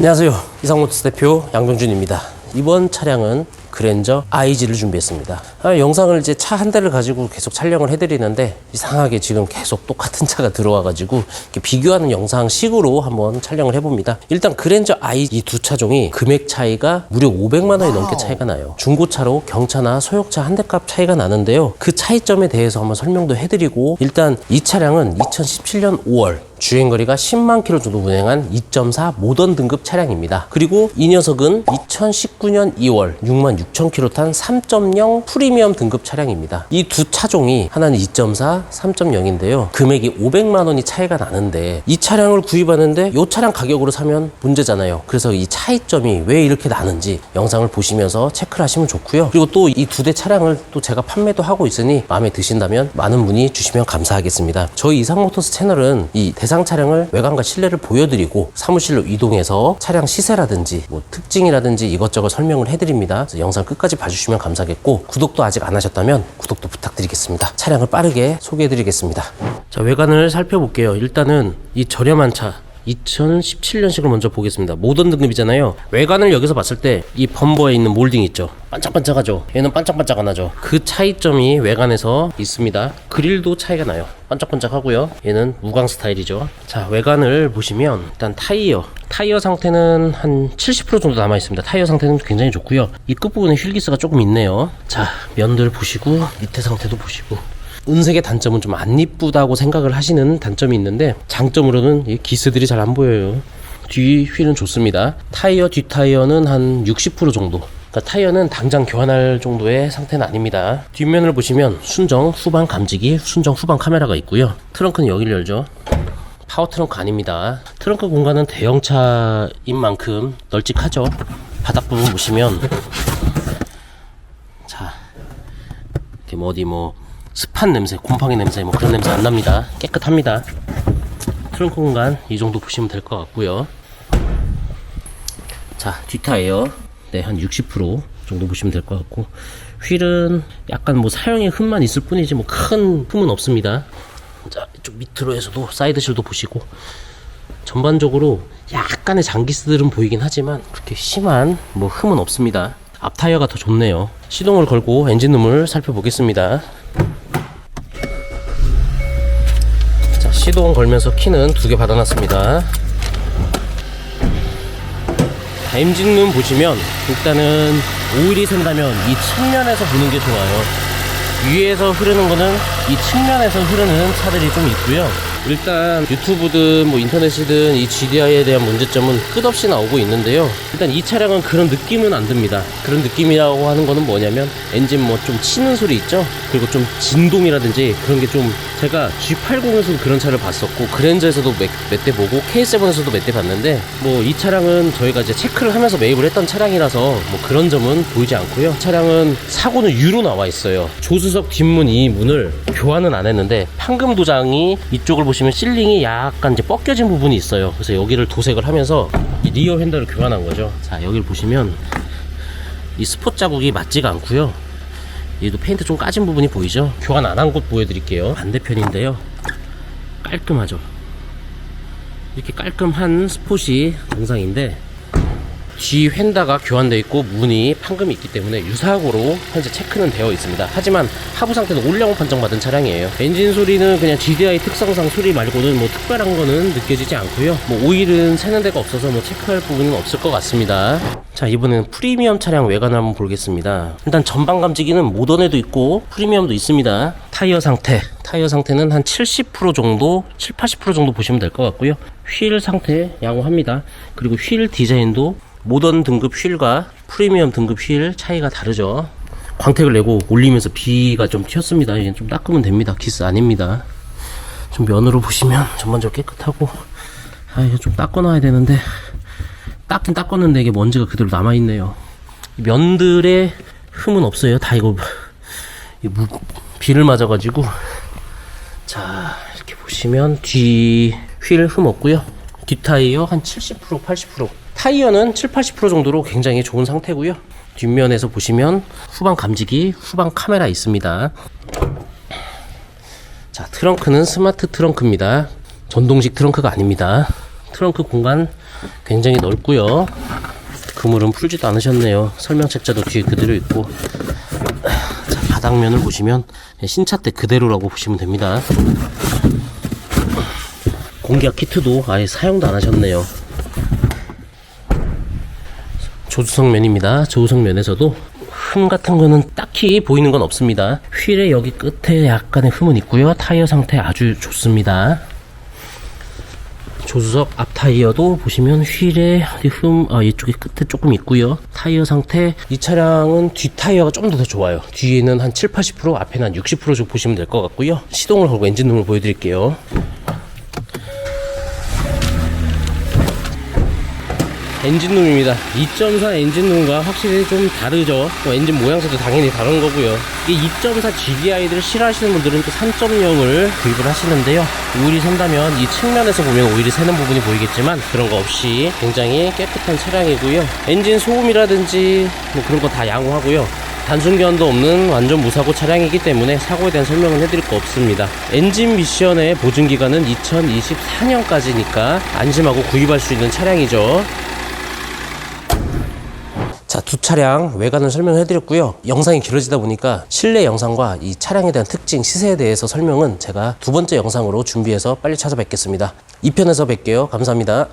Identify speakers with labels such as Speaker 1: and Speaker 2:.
Speaker 1: 안녕하세요. 이상모터스 대표 양동준입니다. 이번 차량은 그랜저 IG를 준비했습니다. 아, 영상을 이제 차 한 대를 가지고 계속 촬영을 해드리는데 이상하게 지금 계속 똑같은 차가 들어와가지고 비교하는 영상식으로 한번 촬영을 해봅니다. 일단 그랜저 IG 이 두 차종이 금액 차이가 무려 500만 원이 넘게 차이가 나요. 중고차로 경차나 소형차 한 대값 차이가 나는데요. 그 차이점에 대해서 한번 설명도 해드리고 일단 이 차량은 2017년 5월 주행거리가 10만 킬로 정도 운행한 2.4 모던 등급 차량입니다. 그리고 이 녀석은 2019년 2월 6만 6천 킬로 탄 3.0 프리미엄 등급 차량입니다. 이 두 차종이 하나는 2.4, 3.0인데요. 금액이 500만 원이 차이가 나는데 이 차량을 구입하는데 이 차량 가격으로 사면 문제잖아요. 그래서 이 차이점이 왜 이렇게 나는지 영상을 보시면서 체크를 하시면 좋고요. 그리고 또 이 두 대 차량을 또 제가 판매도 하고 있으니 마음에 드신다면 많은 문의 주시면 감사하겠습니다. 저희 이상모터스 채널은 이 대상 차량을 외관과 실내를 보여드리고 사무실로 이동해서 차량 시세라든지 뭐 특징이라든지 이것저것 설명을 해드립니다. 영상 끝까지 봐주시면 감사하겠고 구독도 아직 안 하셨다면 구독도 부탁드리겠습니다. 차량을 빠르게 소개해드리겠습니다. 자 외관을 살펴볼게요. 일단은 이 저렴한 차 2017년식을 먼저 보겠습니다. 모던 등급이잖아요. 외관을 여기서 봤을 때 이 범버에 있는 몰딩 있죠. 반짝반짝하죠. 얘는 반짝반짝 안 하죠. 그 차이점이 외관에서 있습니다. 그릴도 차이가 나요. 반짝반짝하고요. 얘는 무광 스타일이죠. 자, 외관을 보시면 일단 타이어. 타이어 상태는 한 70% 정도 남아 있습니다. 타이어 상태는 굉장히 좋고요. 이 끝부분에 휠기스가 조금 있네요. 자, 면들 보시고 밑에 상태도 보시고 은색의 단점은 좀 안 이쁘다고 생각을 하시는 단점이 있는데 장점으로는 이 기스들이 잘 안 보여요. 뒤 휠은 좋습니다. 타이어 뒷 타이어는 한 60% 정도. 그러니까 타이어는 당장 교환할 정도의 상태는 아닙니다. 뒷면을 보시면 순정 후방 감지기, 순정 후방 카메라가 있고요. 트렁크는 여기를 열죠. 파워 트렁크 아닙니다. 트렁크 공간은 대형차인 만큼 널찍하죠. 바닥 부분 보시면 자 이렇게 뭐 어디 뭐 습한 냄새, 곰팡이 냄새 뭐 그런 냄새 안 납니다. 깨끗합니다. 트렁크 공간 이 정도 보시면 될 것 같고요. 자, 뒷타이어 네, 한 60% 정도 보시면 될 것 같고 휠은 약간 뭐 사용의 흠만 있을 뿐이지 뭐 큰 흠은 없습니다. 자, 이쪽 밑으로 해서도 사이드 실도 보시고 전반적으로 약간의 장기스들은 보이긴 하지만 그렇게 심한 뭐 흠은 없습니다. 앞 타이어가 더 좋네요. 시동을 걸고 엔진 룸을 살펴보겠습니다. 시동 걸면서 키는 두 개 받아놨습니다. 자, 엔진룸 보시면 일단은 오일이 샌다면 이 측면에서 보는 게 좋아요. 위에서 흐르는 거는 이 측면에서 흐르는 차들이 좀 있고요. 일단 유튜브든 뭐 인터넷이든 이 GDI에 대한 문제점은 끝없이 나오고 있는데요. 일단 이 차량은 그런 느낌은 안 듭니다. 그런 느낌이라고 하는 거는 뭐냐면 엔진 뭐 좀 치는 소리 있죠? 그리고 좀 진동이라든지 그런 게 좀 제가 G80에서도 그런 차를 봤었고 그랜저에서도 몇 대 보고 K7에서도 몇 대 봤는데 뭐 이 차량은 저희가 이제 체크를 하면서 매입을 했던 차량이라서 뭐 그런 점은 보이지 않고요. 차량은 사고는 U로 나와 있어요. 조수석 뒷문 이 문을 교환은 안 했는데 판금 도장이 이쪽을 보시면 실링이 약간 이제 벗겨진 부분이 있어요. 그래서 여기를 도색을 하면서 이 리어 핸들을 교환한 거죠. 자 여기를 보시면 이 스폿 자국이 맞지가 않고요. 얘도 페인트 좀 까진 부분이 보이죠? 교환 안 한 곳 보여드릴게요. 반대편인데요. 깔끔하죠? 이렇게 깔끔한 스폿이 정상인데 G 휀다가 교환되어 있고 문이 판금이 있기 때문에 유사고로 현재 체크는 되어 있습니다. 하지만 하부 상태는 올량호 판정받은 차량이에요. 엔진 소리는 그냥 GDI 특성상 소리 말고는 뭐 특별한 거는 느껴지지 않고요. 뭐 오일은 새는 데가 없어서 뭐 체크할 부분은 없을 것 같습니다. 자 이번에는 프리미엄 차량 외관을 한번 보겠습니다. 일단 전방 감지기는 모던에도 있고 프리미엄도 있습니다. 타이어 상태 타이어 상태는 한 70% 정도 7, 80% 정도 보시면 될 것 같고요. 휠 상태 양호합니다. 그리고 휠 디자인도 모던 등급 휠과 프리미엄 등급 휠 차이가 다르죠. 광택을 내고 올리면서 비가 좀 튀었습니다. 이제 좀 닦으면 됩니다. 기스 아닙니다. 좀 면으로 보시면 전반적으로 깨끗하고 아 이거 좀 닦아놔야 되는데 닦긴 닦았는데 이게 먼지가 그대로 남아 있네요. 이 면들의 흠은 없어요. 다 이거 비를 맞아가지고 자 이렇게 보시면 뒤 휠 흠 없고요. 뒷 타이어 한 70% 80% 타이어는 7, 80% 정도로 굉장히 좋은 상태고요. 뒷면에서 보시면 후방 감지기, 후방 카메라 있습니다. 자, 트렁크는 스마트 트렁크입니다. 전동식 트렁크가 아닙니다. 트렁크 공간 굉장히 넓고요. 그물은 풀지도 않으셨네요. 설명 책자도 뒤에 그대로 있고. 자, 바닥면을 보시면 신차 때 그대로라고 보시면 됩니다. 공기압 키트도 아예 사용도 안 하셨네요. 조수석 면입니다. 조수석 면에서도 흠 같은 거는 딱히 보이는 건 없습니다. 휠의 여기 끝에 약간의 흠은 있고요. 타이어 상태 아주 좋습니다. 조수석 앞 타이어도 보시면 휠에 흠, 아, 이쪽에 끝에 조금 있고요. 타이어 상태, 이 차량은 뒷 타이어가 좀 더 좋아요. 뒤에는 한 7, 80%, 앞에는 한 60% 정도 보시면 될 것 같고요. 시동을 걸고 엔진룸을 보여드릴게요. 엔진룸입니다. 2.4 엔진룸과 확실히 좀 다르죠. 뭐 엔진 모양새도 당연히 다른 거고요. 이2.4 GDI들을 싫어하시는 분들은 또 3.0을 구입을 하시는데요. 오일이 샌다면 이 측면에서 보면 오일이 새는 부분이 보이겠지만 그런 거 없이 굉장히 깨끗한 차량이고요. 엔진 소음이라든지 뭐 그런 거 다 양호하고요. 단순견도 없는 완전 무사고 차량이기 때문에 사고에 대한 설명은 해드릴 거 없습니다. 엔진 미션의 보증 기간은 2024년까지니까 안심하고 구입할 수 있는 차량이죠. 자, 두 차량 외관을 설명해 드렸고요. 영상이 길어지다 보니까 실내 영상과 이 차량에 대한 특징, 시세에 대해서 설명은 제가 두 번째 영상으로 준비해서 빨리 찾아뵙겠습니다. 2편에서 뵐게요. 감사합니다.